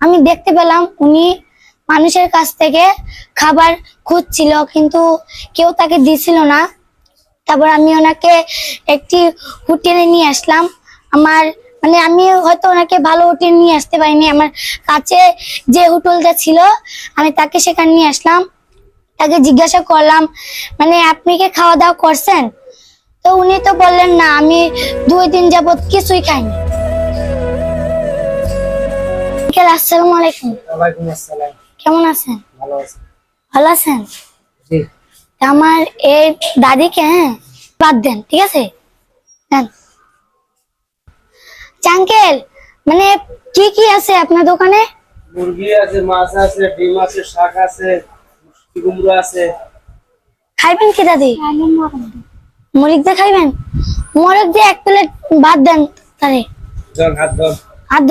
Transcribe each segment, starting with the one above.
আমি দেখতে পেলাম উনি মানুষের কাছ থেকে খাবার খুঁজছিল, কিন্তু কেউ তাকে দিছিল না। তারপর আমি ওনাকে একটি হোটেলে নিয়ে আসলাম। আমার মানে আমি হয়তো ওনাকে ভালো হোটেল নিয়ে আসতে পারিনি। আমার কাছে যে হোটেলটা ছিল, আমি তাকে সেখানে নিয়ে আসলাম। তাকে জিজ্ঞাসা করলাম মানে আপনি কি খাওয়া দাওয়া করছেন? তো উনি তো বললেন, না, আমি দুই দিন যাবত কিছুই খাইনি। আঙ্কেল, আসসালামু আলাইকুম। ওয়ালাইকুম আসসালাম। কেমন আছেন? ভালো আছি। ভালো আছেন? জি। আমার এই দাদিকে হ্যাঁ বাদ দেন ঠিক আছে? দেন। চাঙ্কেল মানে কি কি আছে আপনার দোকানে? মুরগি আছে মাছ আছে ডিম আছে শাক আছে কুমড়ো আছে। খাইবেন কি দাদি? মরিক দিয়ে খাইবেন? মরিক দিয়ে এক প্লেট বাদ দেন তাহলে। জন হাত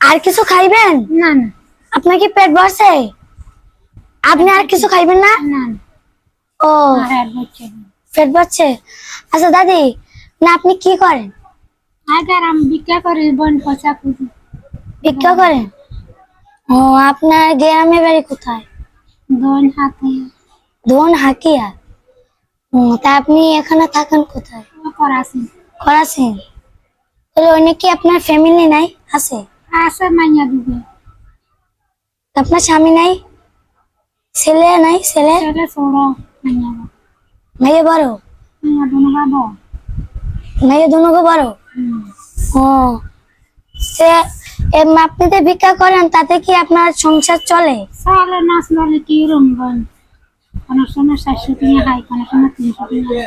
আর কিছু খাইবেন? না না। আপনার কি পেট ভরছে? আপনি আর কিছু খাইবেন না? না ও। পেট ভরছে? আচ্ছা দাদি না আপনি কি করেন? আগার আমি ভিক্ষা করি বন খুঁজি ভিক্ষা করেন ও আপনার গ্রামে বাড়ি কোথায়? হাতে ধন হাকিয়া তা আপনি এখানে থাকেন কোথায়? তাহলে অনেক কি আপনার ফ্যামিলি নাই? আছে? আছে মাইয়া দিবে। আপনার স্বামী নাই? ছেলে নাই? ছেলে? মাইয়া মেয়ে বড় মাইয়া মেয়ে দুনুকে বড় ও সে আপনি যে ভিক্ষা করেন তাতে কি আপনার সংসার চলে? ললে কি কোন সময় চারশো টিয়া খাই কোন সময় তিনশো টিয়া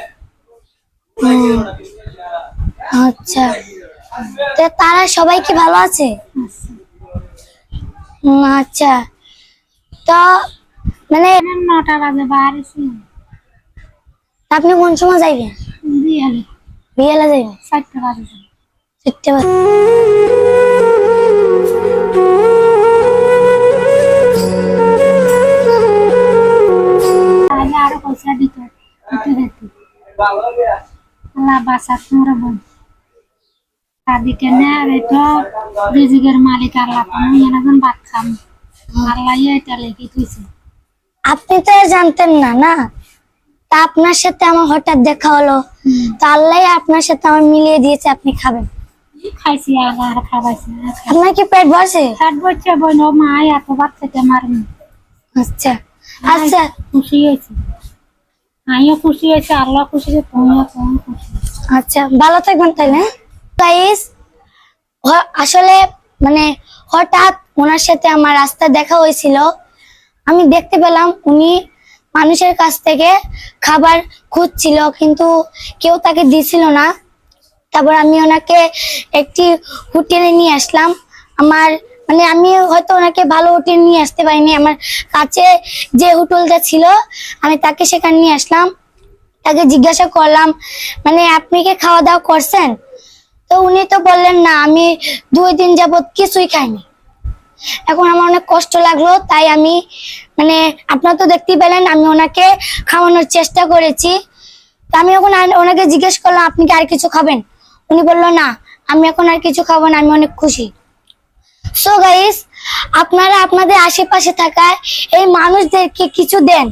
আচ্ছা। তো তারা সবাই কি ভালো আছে? আচ্ছা। তো মানে নটা বাজে বাড়িছি আপনি কোন সময় যাইবেন? দিয়ে বিয়েলা যাইবেন? চারটে বাজে চারটে বাজে। বাসা তোমরা বোন তাদিকে না রে তো রিজিকের মালিক আল্লাহ তুমি এনাজন ভাত খাম। আল্লাহ এটা লেগে তুইছে আপনি তো আর জানতেন না না? তা আপনার সাথে আমার হঠাৎ দেখা হলো। তা আল্লাহ আপনার সাথে আমার মিলিয়ে দিয়েছে আপনি খাবেন। খাইছি আর খাবাইছি আপনার কি পেট ভরছে? ষাট বছর বোন ও মা এত ভাত খেতে মারুন আচ্ছা। আচ্ছা। খুশি হয়েছে। আমিও খুশি হয়েছে, আল্লাহ খুশি হয়েছে আচ্ছা ভালো থাকবেন তাহলে গাইস আসলে মানে হঠাৎ ওনার সাথে আমার রাস্তা দেখা হয়েছিল। আমি দেখতে পেলাম উনি মানুষের কাছ থেকে খাবার খুঁজছিল, কিন্তু কেউ তাকে দিছিল না। তারপর আমি ওনাকে একটি হোটেলে নিয়ে আসলাম। আমার মানে আমি হয়তো ওনাকে ভালো হোটেল নিয়ে আসতে পারিনি। আমার কাছে যে হোটেলটা ছিল, আমি তাকে সেখানে নিয়ে আসলাম। তাকে জিজ্ঞাসা করলাম মানে আপনি কি খাওয়া দাওয়া করছেন? তো উনি তো বললেন, না, আমি দুই দিন যাবৎ কিছুই খাইনি। এখন আমার অনেক কষ্ট লাগল, তাই আমি মানে আপনারা তো দেখতেই পেলেন, আমি ওনাকে খাওয়ানোর চেষ্টা করেছি। তা আমি এখন ওনাকে জিজ্ঞেস করলাম, আপনি কি আর কিছু খাবেন? উনি বলল, না, আমি এখন আর কিছু খাব না, আমি অনেক খুশি। সো গাইস আপনারা আপনাদের আশেপাশে থাকা এই মানুষদেরকে কিছু দেন।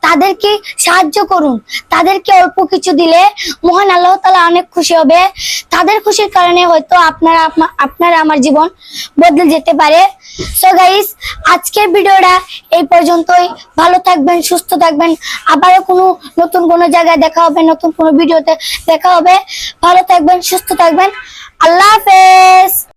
তাদেরকে সাহায্য করুন। তাদেরকে অল্প কিছু দিলে মহান আল্লাহ তালা অনেক খুশি হবে। তাদের খুশির কারণে হয়তো আপনারা আপনা- আপনারা আমার জীবন বদলে যেতে পারে। সো গাইস আজকের ভিডিওটা এই পর্যন্তই। ভালো থাকবেন, সুস্থ থাকবেন। আবারও কোনো নতুন কোনো জায়গায় দেখা হবে, নতুন কোনো ভিডিওতে দেখা হবে। ভালো থাকবেন, সুস্থ থাকবেন। আল্লাহ হাফেজ।